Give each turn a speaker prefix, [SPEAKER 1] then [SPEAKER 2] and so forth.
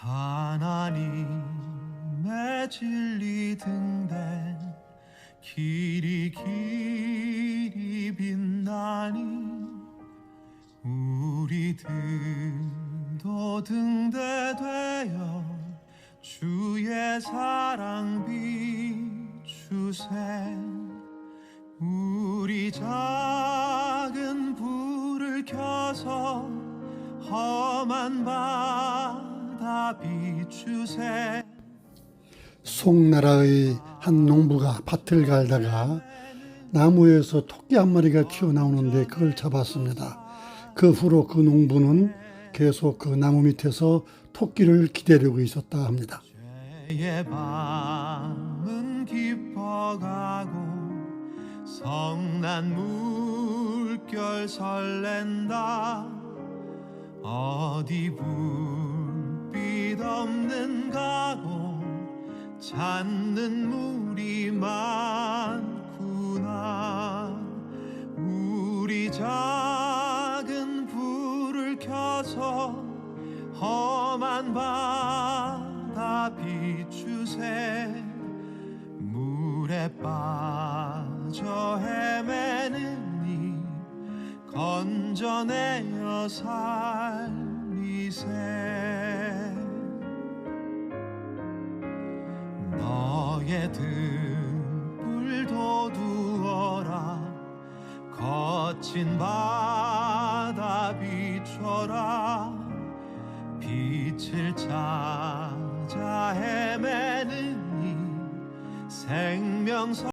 [SPEAKER 1] 하나님의 진리 등대 길이 길이 빛나니 우리들도 등대 되어 주의 사랑 비추세 우리 작은 불을 켜서 험한 바다 비추세
[SPEAKER 2] 송나라의 한 농부가 밭을 갈다가 나무에서 토끼 한 마리가 튀어나오는데 그걸 잡았습니다. 그 후로 그 농부는 계속 그 나무 밑에서 토끼를 기다리고 있었다 합니다.
[SPEAKER 1] 성난 물결 설렌다 어디 불빛 없는 가고 찾는 물이 많구나. 우리 작은 불을 켜서 험한 바다 비추세. 물에 빠져 헤매는 이 건져내어 살리세 너의 등불도 두어라. 거친 바다 비춰라. 빛을 찾아 헤매는 이 생명서